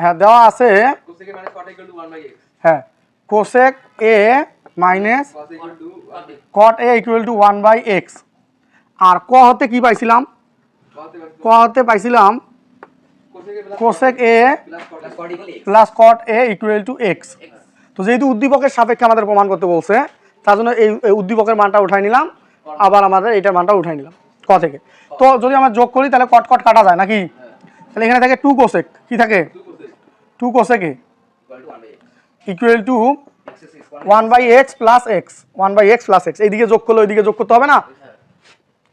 হ্যাঁ দেওয়া আছে। cosec a minus cot a equal to 1 by x হ্যাঁ cosec A minus cos a equal to 1 cot A equal to one by x আর ক হতে কি পাইছিলাম? ক হতে পাইছিলাম। cosec cosec A plus cot A equal to x তো যেহেতু উদ্দীপকের সাপেক্ষে আমাদের প্রমাণ করতে বলছে তার জন্য এই এই উদ্দীপকের মানটা উঠাই নিলাম। আবার আমাদের এইটার মানটা উঠাই নিলাম ক থেকে। তো যদি আমরা যোগ করি তাহলে কট কট কাটা যায় নাকি? তাহলে এখানে থাকে টু কোসেক কি থাকে? Two cosec A. equal to 1 by x equal to x is 6 one by x plus x one by x plus x এইদিকে যোগ করলে ওইদিকে যোগ করতে হবে না?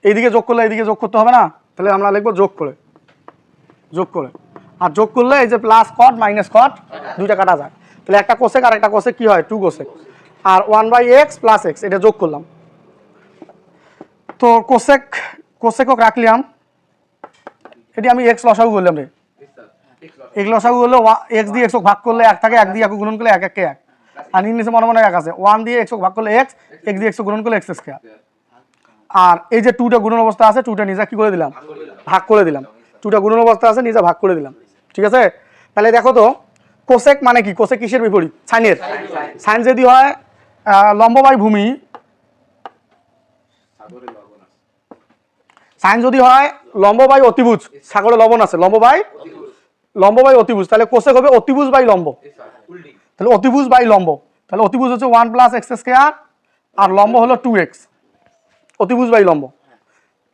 এইদিকে যোগ করলে এইদিকে যোগ করতে হবে না? তাহলে আমরা লিখব যোগ করে। যোগ করে। আর যোগ করলে এই যে প্লাস কট মাইনাস কট দুইটা কাটা যায়। তাহলে একটা কোসেক আর একটা কোসেক কি হয়? Two cosec R one by x plus x এটা যোগ করলাম। তো কোসেক কোসেকক রাখলাম। এটি আমি এক্স লসাগু করলাম রে। এক লসাগু হলো এক্স দিয়ে এক্স ভাগ করলে এক থাকে, এক দিয়ে এক গুণন করলে এক, একে এক। আর নিচে মনে মনে এক আছে। ওয়ান দিয়ে এক্স ভাগ করলে এক্স এক্স দিয়ে এক্স গুণন করলে এক্স স্কোয়ার আর এই যে টুটা গুণন অবস্থা আছে টুটা নিজে কি করে দিলাম? ভাগ করে দিলাম। টুটা গুণন অবস্থা আছে, নিজে ভাগ করে দিলাম। ঠিক আছে? তাহলে দেখো তো কোসেক মানে কি? কোসেক কিসের বিপরীত? সাইনের। সাইন যদি হয় লম্ব বাই ভূমি সাইন যদি হয় লম্ব বাই অতিভুজ সাগরে লবণ আছে লম্ব বাই লম্ব বাই অতিভুজ তাহলে কোসেক হবে অতিভুজ বাই লম্ব। তাহলে অতিভুজ বাই লম্ব। তাহলে অতিভুজ হচ্ছে ওয়ান প্লাস এক্স স্কোয়ার আর লম্ব হলো টু এক্স অতিভুজ বাই লম্ব।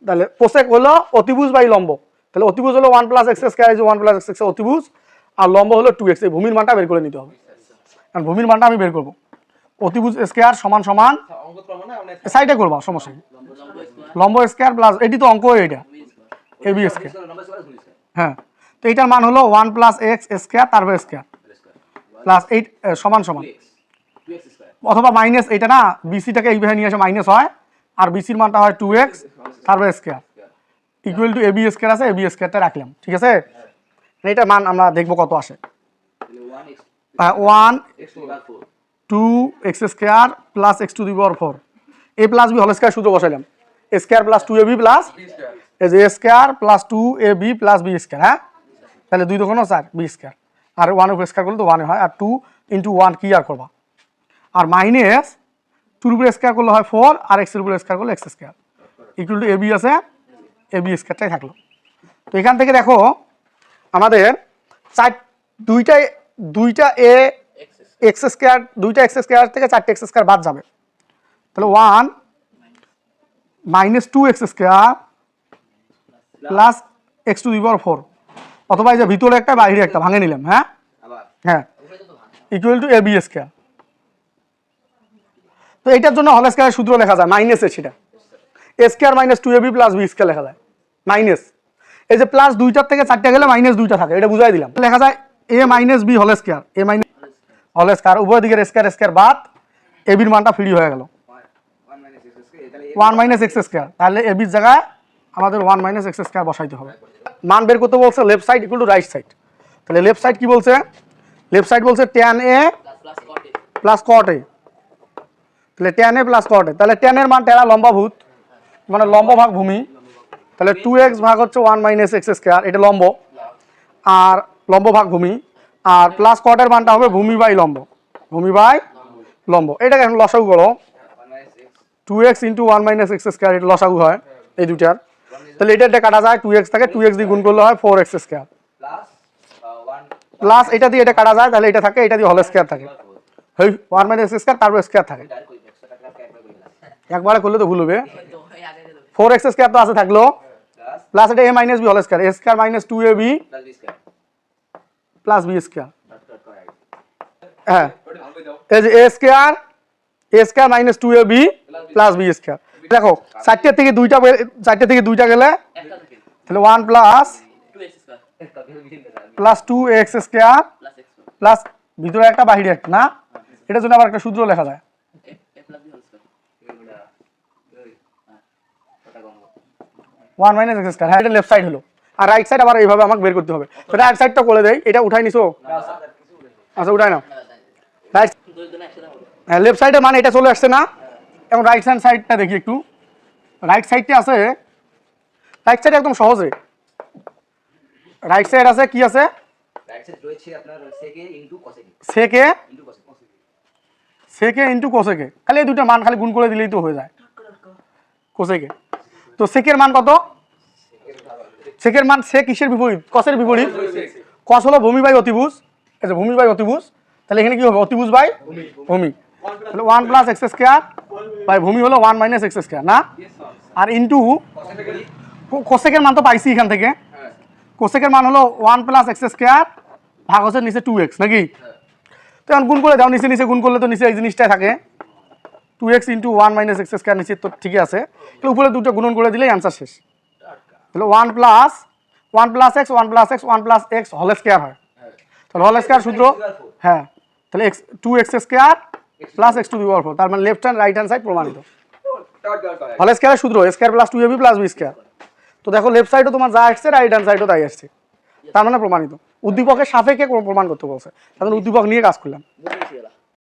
তাহলে কোসেক হলো অতিভুজ বাই লম্ব। তাহলে অতিভুজ হলো one plus x square one plus x অতিভুজ আর লম্ব হলো টু এক্স এই ভূমির মানটা বের করে নিতে হবে। কারণ ভূমির মানটা আমি বের করব। অতিভুজ স্কোয়ার সমান সমান স্যার অঙ্ক করব সাইডে করবা সমস্যা নেই। লম্ব স্কোয়ার প্লাস, এটি তো অঙ্ক এটা। এ বি স্কোয়ার হ্যাঁ। তো এইটার মান হলো ওয়ান প্লাস এক্স স্কোয়ার তারপর স্কোয়ার প্লাস এইট সমান সমান। অথবা মাইনাস এটা না বিসিটাকে এইভাবে নিয়ে আসে মাইনাস হয়, আর বিসির মানটা হয় টু এক্স তারপর square equal to A B square আছে এ বি স্কোয়ারটা রাখলাম, ঠিক আছে? এইটার মান আমরা দেখব কত আসে। One x to the 4 two x square plus x to the power four A plus B হল স্কোয়ার সূত্র বসাইলাম। Square plus two A B plus এই যে A square plus two A B plus B square হ্যাঁ? তাহলে দুই দোকানও চার B square আর ওয়ান উপর স্কোয়ার করলে তো ওয়ানে হয় আর টু ইন্টু ওয়ান কি আর করবা? আর মাইনাস টুর উপরে স্কোয়ার করলে হয় ফোর আর এক্সের উপরে স্কোয়ার করলে x square equal to a b আছে এ বি স্কোয়ারটাই থাকল। তো এখান থেকে দেখো আমাদের চার দুইটা দুইটা এ এক্স স্কোয়ার দুইটা এক্স স্কোয়ার থেকে চারটে এক্স স্কোয়ার বাদ যাবে। তাহলে one minus two x square plus x to the power four অথবা এই যে ভিতরে একটা বাইরে একটা ভাঙে নিলাম হ্যাঁ? হ্যাঁ। Equal to a b square তো এটার জন্য হল স্কোয়ারের সূত্র লেখা যায় মাইনাসের সেটা a square minus two a b plus b square লেখা যায় মাইনাস এই যে প্লাস দুইটার থেকে চারটে গেলে মাইনাস দুইটা থাকে এটা বুঝাই দিলাম। লেখা যায় এ মাইনাস বি হল স্কোয়ার এ মাইনাস হল স্কোয়ার উভয় দিকের স্কোয়ার স্কোয়ার বাদ এ বির মানটা ফ্রি হয়ে গেল 1 মাইনাস x স্কয়ার তাহলে ওয়ান মাইনাস এক্স স্কোয়ার তাহলে এ বির জায়গায় আমাদের ওয়ান মাইনাস এক্স স্কোয়ার বসাইতে হবে। মান বের করতে বলছে left side equal to right side তাহলে লেফট সাইড কি বলছে? লেফট সাইড বলছে tan a plus cot a তাহলে ট্যান এ প্লাস কট এ তাহলে ট্যানের মান টেরা লম্বাভূত মানে লম্ব ভাগ ভূমি। তাহলে টু এক্স ভাগ হচ্ছে ওয়ান মাইনাস এক্স স্কোয়ার এটা লম্ব। আর লম্ব ভাগ ভূমি। আর প্লাস কটের মানটা হবে ভূমি বাই লম্ব। ভূমি বাই লম্ব। এটাকে এখন লসাগু করো। 1 minus x two x into one minus x square এটা লসাগু হয় এই দুটার তাহলে এটা এটা কাটা যায় টু এক্স থাকে টু এক্স দিয়ে গুণ করলে হয় ফোর এক্স স্কোয়ার প্লাস 1 এটা দিয়ে এটা কাটা যায়, তাহলে এটা থাকে, এটা দিয়ে হল স্কোয়ার থাকে। ওয়ান মাইনাস এক্স স্কোয়ার তারপর স্কোয়ার থাকে। ডাইরেক্ট কই 100 টাকা একবার করলে তো ভুল হবে। ফোর এক্স স্কোয়ার তো আছে থাকল। প্লাস এটা এ মাইনাস বি হল square a square minus two a b plus b square হ্যাঁ এই যে a square a square minus two a b plus b square দেখো, চারটে থেকে দুইটা চারটে থেকে দুইটা গেলে তাহলে ওয়ান প্লাস 2x স্কয়ার একটা ভেবে দিন দাদা plus two x square plus ভিতরে একটা বাহিরে একটা, না? এটার জন্য আবার একটা সূত্র লেখা যায়। ওয়ান মাইনাস এক্স স্কোয়ার হ্যাঁ এটা লেফট সাইড হলো। আর রাইট সাইড আবার এইভাবে আমাকে বের করতে হবে। তো রাইট সাইডটা করে দেয় এটা উঠাই নিছো? আচ্ছা উঠাই নাও। রাইট হ্যাঁ লেফট সাইডে মানে এটা চলে আসছে না? এখন রাইট হ্যান্ড সাইডটা দেখি একটু। রাইট সাইডটা আছে রাইট সাইড একদম সহজে। রাইট সাইড আছে কি আছে? সেকে ইনটু সেকে ইনটু কসেকে খালি এই দুটো মান খালি গুণ করে দিলেই তো হয়ে যায়। কোসেকে তো সেকের মান কত? সেকের মান সে কিসের বিপরীত? কসের বিপরীত? কস হলো ভূমি বাই অতিভুজ। যে ভূমি বাই অতিভুজ তাহলে এখানে কি হবে? অতিভুজ বাই ভূমি। তাহলে one plus x square by ভূমি হলো ওয়ান মাইনাস এক্স স্কোয়ার না? আর ইন্টু কোসেকের মান তো পাইছি এখান থেকে। কোসেকের মান হলো ওয়ান প্লাস এক্স স্কোয়ার ভাগ হচ্ছে নিচে টু এক্স নাকি? তো এখন গুণ করে দাও, নিচে নিচে গুণ করলে তো নিচে এই জিনিসটাই থাকে। Two x into one minus x square নিচে তো ঠিকই আছে। তাহলে উপরে দুটো গুণন করে দিলেই অ্যান্সার শেষ। তাহলে one plus one plus x one plus x one plus x হল স্কোয়ার হয়। তাহলে হল স্কোয়ার সূত্র হ্যাঁ। তাহলে x two x square plus x to b power তার মানে left hand right hand side প্রমাণিত। হল স্কোয়ারের সূত্র square plus two a b plus b square তো দেখো লেফট সাইডও তোমার যা আসছে রাইট হ্যান্ড সাইডও তাই আসছে। তার মানে প্রমাণিত। উদ্দীপকের সাপেক্ষে প্রমাণ করতে বলছে। তাহলে উদ্দীপক নিয়ে কাজ করলাম।